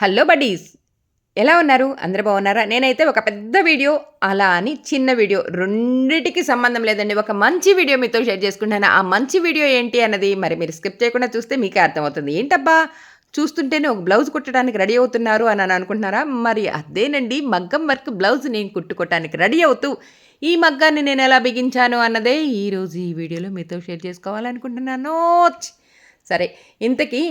Hello buddies. ఎలా ఉన్నారు? అందరూ బాగున్నారా? నేనైతే ఒక పెద్ద వీడియో అలా అని చిన్న వీడియో రెండిటికి సంబంధం లేదండి. ఒక మంచి వీడియో మీతో షేర్ చేసుకుంటాను. ఆ మంచి వీడియో ఏంటి అన్నది మరి మీరు స్కిప్ చేయకుండా చూస్తే మీకే అర్థమవుతుంది. ఏంటబ్బా? చూస్తుంటేనే ఒక బ్లౌజ్ కుట్టడానికి రెడీ అవుతున్నారు అని అని అనుకుంటున్నారా? మరి అదేనండి మగ్గం వర్క్ బ్లౌజ్ నేను కుట్టుకోవటానికి రెడీ అవుతూ ఈ మగ్గాన్ని నేను ఎలా బిగించాను అన్నదే ఈరోజు ఈ వీడియోలో మీతో షేర్ చేసుకోవాలనుకుంటున్నాను. సరే ఇంతకీ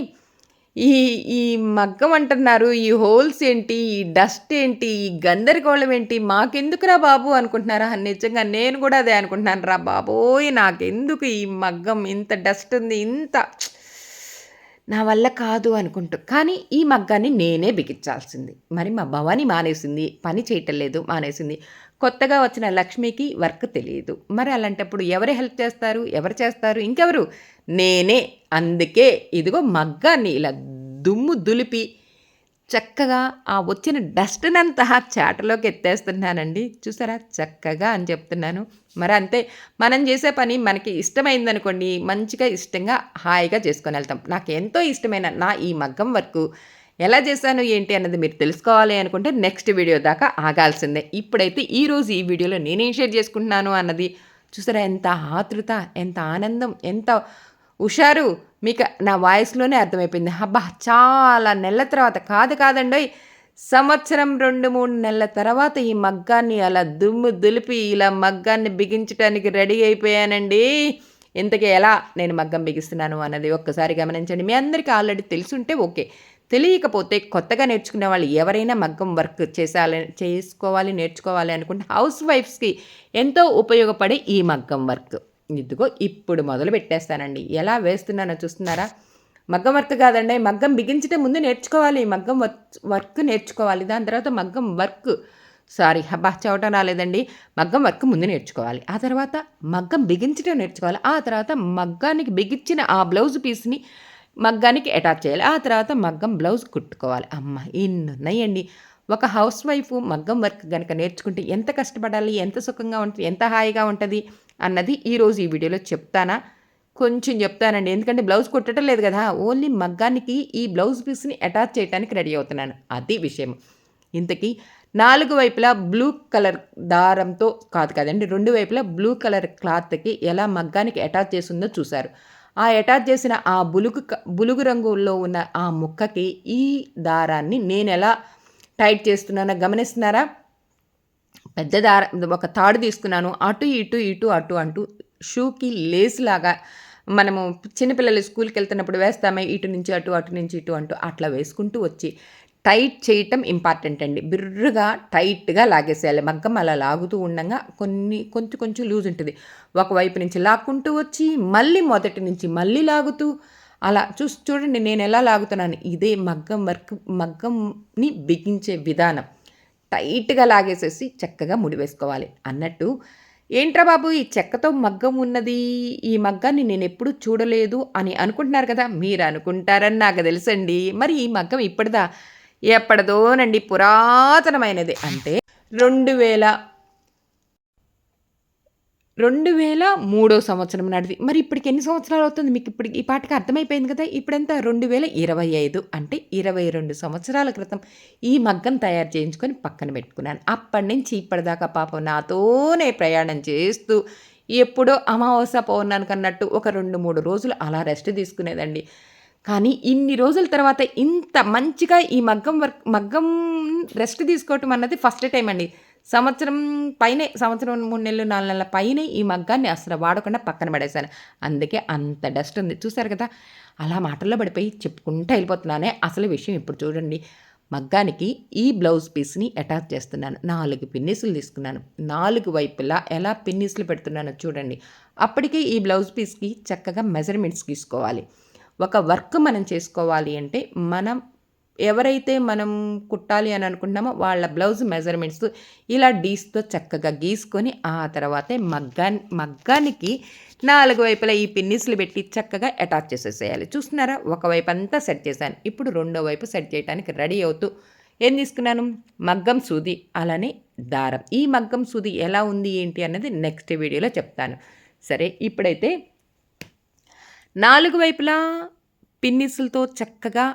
ఈ ఈ మగ్గం అంటున్నారు ఈ హోల్స్ ఏంటి ఈ డస్ట్ ఏంటి ఈ గందరగోళం ఏంటి మాకెందుకురా బాబు అనుకుంటున్నారా? నిజంగా నేను కూడా అదే అనుకుంటున్నాను రా బాబోయ్ నాకెందుకు ఈ మగ్గం? ఇంత డస్ట్ ఉంది ఇంత నా వల్ల కాదు అనుకుంటూ. కానీ ఈ మగ్గాన్ని నేనే బిగించాల్సింది. మరి మా భవాని మానేసింది పని చేయటం లేదు మానేసింది. కొత్తగా వచ్చిన లక్ష్మికి వర్క్ తెలియదు. మరి అలాంటప్పుడు ఎవరు హెల్ప్ చేస్తారు? ఎవరు చేస్తారు? ఇంకెవరు? నేనే. అందుకే ఇదిగో మగ్గాన్ని ఇలా దుమ్ము దులిపి చక్కగా ఆ వచ్చిన డస్ట్నంతా చాటలోకి ఎత్తేస్తున్నానండి. చూసారా? చక్కగా అని చెప్తున్నాను. మరి అంతే. మనం చేసే పని మనకి ఇష్టమైందనుకోండి మంచిగా ఇష్టంగా హాయిగా చేసుకొని వెళ్తాం. నాకు ఎంతో ఇష్టమైన నా ఈ మగ్గం వర్క్ ఎలా చేశాను ఏంటి అన్నది మీరు తెలుసుకోవాలి అనుకుంటే నెక్స్ట్ వీడియో దాకా ఆగాల్సిందే. ఇప్పుడైతే ఈరోజు ఈ వీడియోలో నేనేం షేర్ చేసుకుంటున్నాను అన్నది చూసారా ఎంత ఆతృత ఎంత ఆనందం ఎంత హుషారు. మీకు నా వాయిస్లోనే అర్థమైపోయింది. అబ్బా చాలా నెలల తర్వాత కాదు కాదండి సంవత్సరం రెండు మూడు నెలల తర్వాత ఈ మగ్గాన్ని అలా దుమ్ము దులిపి ఇలా మగ్గాన్ని బిగించడానికి రెడీ అయిపోయానండి. ఇంతకీ ఎలా నేను మగ్గం బిగిస్తున్నాను అన్నది ఒక్కసారి గమనించండి. మీ అందరికీ ఆల్రెడీ తెలుసుంటే ఓకే. తెలియకపోతే కొత్తగా నేర్చుకునే వాళ్ళు ఎవరైనా మగ్గం వర్క్ చేసాలి చేసుకోవాలి నేర్చుకోవాలి అనుకుంటే హౌస్ వైఫ్స్కి ఎంతో ఉపయోగపడే ఈ మగ్గం వర్క్. ఇదిగో ఇప్పుడు మొదలు పెట్టేస్తానండి. ఎలా వేస్తున్నానో చూస్తున్నారా? మగ్గం వర్క్ కాదండి మగ్గం బిగించటే ముందు నేర్చుకోవాలి మగ్గం వర్క్ నేర్చుకోవాలి దాని తర్వాత మగ్గం వర్క్. సారీ హబ్బా చవటం రాలేదండి. మగ్గం వర్క్ ముందు నేర్చుకోవాలి ఆ తర్వాత మగ్గం బిగించడం నేర్చుకోవాలి ఆ తర్వాత మగ్గానికి బిగించిన ఆ బ్లౌజ్ పీస్ని మగ్గానికి అటాచ్ చేయాలి. ఆ తర్వాత మగ్గం బ్లౌజ్ కుట్టుకోవాలి. అమ్మ ఇన్ని ఉన్నాయండి ఒక హౌస్ వైఫ్ మగ్గం వర్క్ కనుక నేర్చుకుంటే ఎంత కష్టపడాలి ఎంత సుఖంగా ఉంటుంది ఎంత హాయిగా ఉంటుంది అన్నది ఈరోజు ఈ వీడియోలో చెప్తానా? కొంచెం చెప్తానండి. ఎందుకంటే బ్లౌజ్ కుట్టడం లేదు కదా. ఓన్లీ మగ్గానికి ఈ బ్లౌజ్ పీస్ని అటాచ్ చేయడానికి రెడీ అవుతున్నాను. అది విషయం. ఇంతకీ నాలుగు వైపులా బ్లూ కలర్ దారంతో కాదు కదండి రెండు వైపులా బ్లూ కలర్ క్లాత్కి ఎలా మగ్గానికి అటాచ్ చేసిందో చూశారు. ఆ అటాచ్ చేసిన ఆ బులుగు బులుగు రంగులో ఉన్న ఆ ముక్కకి ఈ దారాన్ని నేను ఎలా టైట్ చేస్తున్నానో గమనిస్తున్నారా? పెద్ద దార ఒక తాడు తీసుకున్నాను. అటు ఇటు ఇటు అటు అంటూ షూకి లేస్ లాగా మనము చిన్నపిల్లలు స్కూల్కి వెళ్తున్నప్పుడు వేస్తామే ఇటు నుంచి అటు అటు నుంచి ఇటు అంటూ అట్లా వేసుకుంటూ వచ్చి టైట్ చేయటం ఇంపార్టెంట్ అండి. బిర్రుగా టైట్గా లాగేసేయాలి. మగ్గం అలా లాగుతూ ఉండగా కొన్ని కొంచెం కొంచెం లూజ్ ఉంటుంది. ఒకవైపు నుంచి లాక్కుంటూ వచ్చి మళ్ళీ మొదటి నుంచి మళ్ళీ లాగుతూ అలా చూసి చూడండి నేను ఎలా లాగుతున్నాను. ఇదే మగ్గం వర్క్ మగ్గంని బిగించే విధానం. టైట్గా లాగేసేసి చక్కగా ముడి వేసుకోవాలి. అన్నట్టు ఏంట్రా బాబు ఈ చెక్కతో మగ్గం ఉన్నది ఈ మగ్గాన్ని నేను ఎప్పుడు చూడలేదు అని అనుకుంటున్నారు కదా? మీరు అనుకుంటారని నాకు తెలుసండి. మరి ఈ మగ్గం ఇప్పటిదా ఎప్పటిదోనండి పురాతనమైనది. అంటే రెండు వేల రెండు వేల మూడో సంవత్సరం నాటిది. మరి ఇప్పటికి ఎన్ని సంవత్సరాలు అవుతుంది? మీకు ఇప్పటికి ఈ పాటకి అర్థమైపోయింది కదా? ఇప్పుడంతా రెండు వేల ఇరవై ఐదు అంటే ఇరవై రెండు సంవత్సరాల క్రితం ఈ మగ్గం తయారు చేయించుకొని పక్కన పెట్టుకున్నాను. అప్పటి నుంచి ఇప్పటిదాకా పాపం నాతోనే ప్రయాణం చేస్తూ ఎప్పుడో అమావాస్య పౌర్ణానికి అన్నట్టు ఒక రెండు మూడు రోజులు అలా రెస్ట్ తీసుకునేదండి. కానీ ఇన్ని రోజుల తర్వాత ఇంత మంచిగా ఈ మగ్గం వర్క్ మగ్గం రెస్ట్ తీసుకోవటం అన్నది ఫస్ట్ టైం అండి. సంవత్సరం పైనే సంవత్సరం మూడు నెలలు నాలుగు నెలల పైనే ఈ మగ్గాన్ని అసలు వాడకుండా పక్కన పడేశాను. అందుకే అంత డస్ట్ ఉంది. చూసారు కదా అలా మాటల్లో పడిపోయి చెప్పుకుంటూ వెళ్ళిపోతున్నానే అసలు విషయం ఇప్పుడు చూడండి. మగ్గానికి ఈ బ్లౌజ్ పీస్ని అటాచ్ చేస్తున్నాను. నాలుగు పిన్నిసులు తీసుకున్నాను. నాలుగు వైపులా ఎలా పిన్నిసులు పెడుతున్నానో చూడండి. అప్పటికే ఈ బ్లౌజ్ పీస్కి చక్కగా మెజర్మెంట్స్ తీసుకోవాలి. ఒక వర్క్ మనం చేసుకోవాలి అంటే మనం ఎవరైతే మనం కుట్టాలి అని అనుకుంటున్నామో వాళ్ళ బ్లౌజ్ మెజర్మెంట్స్ ఇలా డీస్తో చక్కగా గీసుకొని ఆ తర్వాతే మగ్గా మగ్గానికి నాలుగు వైపులా ఈ పిన్నిస్లు పెట్టి చక్కగా అటాచ్ చేసేసేయాలి. చూస్తున్నారా? ఒకవైపు అంతా సెట్ చేశాను. ఇప్పుడు రెండో వైపు సెట్ చేయడానికి రెడీ అవుతూ ఏం తీసుకున్నాను? మగ్గం సూది అలానే దారం. ఈ మగ్గం సూది ఎలా ఉంది ఏంటి అన్నది నెక్స్ట్ వీడియోలో చెప్తాను. సరే ఇప్పుడైతే నాలుగు వైపులా పిన్నిసులతో చక్కగా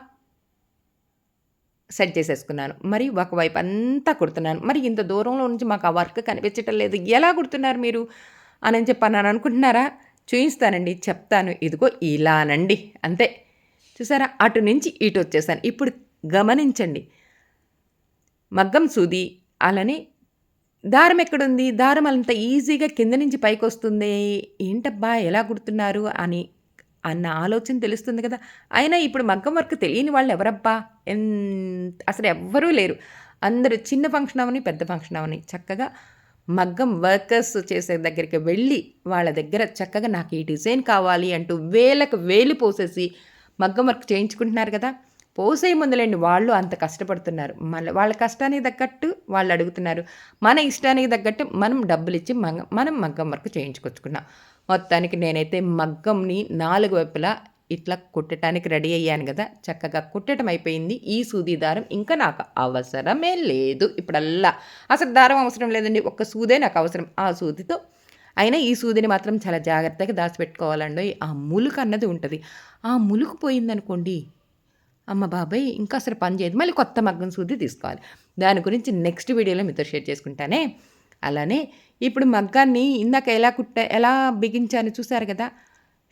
సెట్ చేసేసుకున్నాను. మరి ఒకవైపు అంతా కుడుతున్నాను. మరి ఇంత దూరంలో నుంచి మాకు ఆ వర్క్ కనిపించటం లేదు. ఎలా కుడుతున్నారు మీరు? అని చెప్పన్నాను అనుకుంటున్నారా? చూయిస్తానండి చెప్తాను. ఇదిగో ఇలానండి. అంతే. చూసారా? అటు నుంచి ఇటు వచ్చేసాను. ఇప్పుడు గమనించండి. మగ్గం సూది అలానే దారం ఎక్కడుంది? దారం అంత ఈజీగా కింద నుంచి పైకి వస్తుంది. ఏంటబ్బా? ఎలా కుడుతున్నారు? అని అన్న ఆలోచన తెలుస్తుంది కదా. అయినా ఇప్పుడు మగ్గం వర్క్ తెలియని వాళ్ళు ఎవరబ్బా? అసలు ఎవ్వరూ లేరు. అందరూ చిన్న ఫంక్షన్ అవని పెద్ద ఫంక్షన్ అవని చక్కగా మగ్గం వర్కర్స్ చేసే దగ్గరికి వెళ్ళి వాళ్ళ దగ్గర చక్కగా నాకు ఈ డిజైన్ కావాలి అంటూ వేలకు వేలు పోసేసి మగ్గం వర్క్ చేయించుకుంటున్నారు కదా. పోసే ముందులేండి వాళ్ళు అంత కష్టపడుతున్నారు. మళ్ళీ వాళ్ళ కష్టానికి తగ్గట్టు వాళ్ళు అడుగుతున్నారు. మన ఇష్టానికి తగ్గట్టు మనం డబ్బులు ఇచ్చి మనం మగ్గం వర్క్ చేయించుకొచ్చుకున్నాం. మొత్తానికి నేనైతే మగ్గంని నాలుగు వైపులా ఇట్లా కుట్టడానికి రెడీ అయ్యాను కదా. చక్కగా కుట్టడం అయిపోయింది. ఈ సూది దారం ఇంకా నాకు అవసరమే లేదు. ఇప్పుడల్లా అసలు దారం అవసరం లేదండి. ఒక్క సూదే నాకు అవసరం ఆ సూదితో. అయినా ఈ సూదిని మాత్రం చాలా జాగ్రత్తగా దాచిపెట్టుకోవాలండి. ఆ ములుకు అన్నది ఉంటుంది. ఆ ములుకు పోయిందనుకోండి అమ్మ బాబాయ్ ఇంకా అసలు పని చేయదు. మళ్ళీ కొత్త మగ్గం సూది తీసుకోవాలి. దాని గురించి నెక్స్ట్ వీడియోలో మీతో షేర్ చేసుకుంటానే. అలానే ఇప్పుడు మగ్గాన్ని ఇందాక ఎలా కుట్ట ఎలా బిగించాను చూసారు కదా?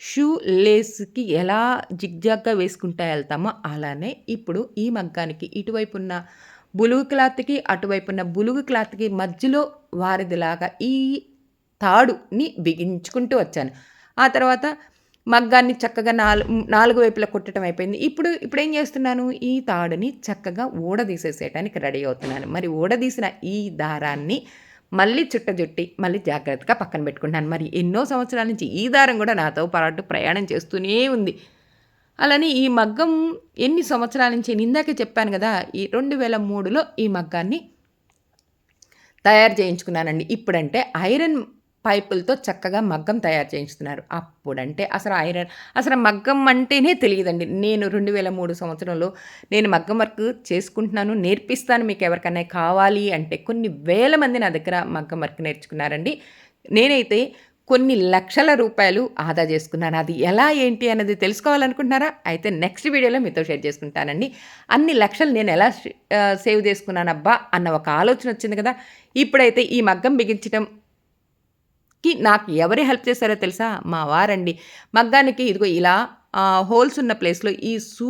షూ లేస్కి ఎలా జిగ్జాగ్గా వేసుకుంటా వెళ్తామో అలానే ఇప్పుడు ఈ మగ్గానికి ఇటువైపు ఉన్న బులుగు క్లాత్కి అటువైపు ఉన్న బులుగు క్లాత్కి మధ్యలో వారిదిలాగా ఈ తాడుని బిగించుకుంటూ వచ్చాను. ఆ తర్వాత మగ్గాన్ని చక్కగా నాలుగు నాలుగు వైపులా కుట్టడం అయిపోయింది. ఇప్పుడు ఇప్పుడు ఏం చేస్తున్నాను? ఈ తాడుని చక్కగా ఊడదీసేసేయడానికి రెడీ అవుతున్నాను. మరి ఊడదీసిన ఈ దారాన్ని మళ్ళీ చుట్టజుట్టి మళ్ళీ జాగ్రత్తగా పక్కన పెట్టుకుంటాను. మరి ఎన్నో సంవత్సరాల నుంచి ఈ దారం కూడా నాతో పాటు ప్రయాణం చేస్తూనే ఉంది. అలానే ఈ మగ్గం ఎన్ని సంవత్సరాల నుంచి ఇందాకే చెప్పాను కదా ఈ రెండు వేల మూడులో ఈ మగ్గాన్ని తయారు చేయించుకున్నానండి. ఇప్పుడంటే ఐరన్ పైపులతో చక్కగా మగ్గం తయారు చేయించుతున్నారు. అప్పుడంటే అసలు ఐరన్ అసలు మగ్గం అంటేనే తెలియదండి. నేను రెండు వేల మూడు సంవత్సరంలో నేను మగ్గం వర్క్ చేసుకుంటున్నాను నేర్పిస్తాను మీకు ఎవరికైనా కావాలి అంటే కొన్ని వేల మంది నా దగ్గర మగ్గం వర్క్ నేర్చుకున్నారండి. నేనైతే కొన్ని లక్షల రూపాయలు ఆదా చేసుకున్నాను. అది ఎలా ఏంటి అన్నది తెలుసుకోవాలనుకుంటున్నారా? అయితే నెక్స్ట్ వీడియోలో మీతో షేర్ చేసుకుంటానండి. అన్ని లక్షలు నేను ఎలా సేవ్ చేసుకున్నానబ్బా అన్న ఒక ఆలోచన వచ్చింది కదా. ఇప్పుడైతే ఈ మగ్గం బిగించడం కి నాకు ఎవరు హెల్ప్ చేశారో తెలుసా? మా వారండి. మగ్గానికి ఇదిగో ఇలా హోల్స్ ఉన్న ప్లేస్లో ఈ సూ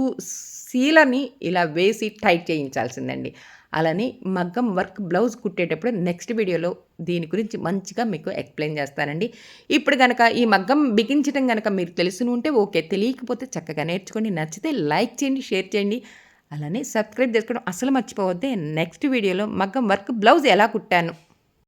సీలని ఇలా వేసి టైట్ చేయించాల్సిందండి. అలానే మగ్గం వర్క్ బ్లౌజ్ కుట్టేటప్పుడు నెక్స్ట్ వీడియోలో దీని గురించి మంచిగా మీకు ఎక్స్ప్లెయిన్ చేస్తానండి. ఇప్పుడు కనుక ఈ మగ్గం బిగించడం కనుక మీరు తెలుసును ఉంటే ఓకే. తెలియకపోతే చక్కగా నేర్చుకోండి. నచ్చితే లైక్ చేయండి షేర్ చేయండి. అలానే సబ్స్క్రైబ్ చేసుకోవడం అసలు మర్చిపోవద్దే. నెక్స్ట్ వీడియోలో మగ్గం వర్క్ బ్లౌజ్ ఎలా కుట్టాను?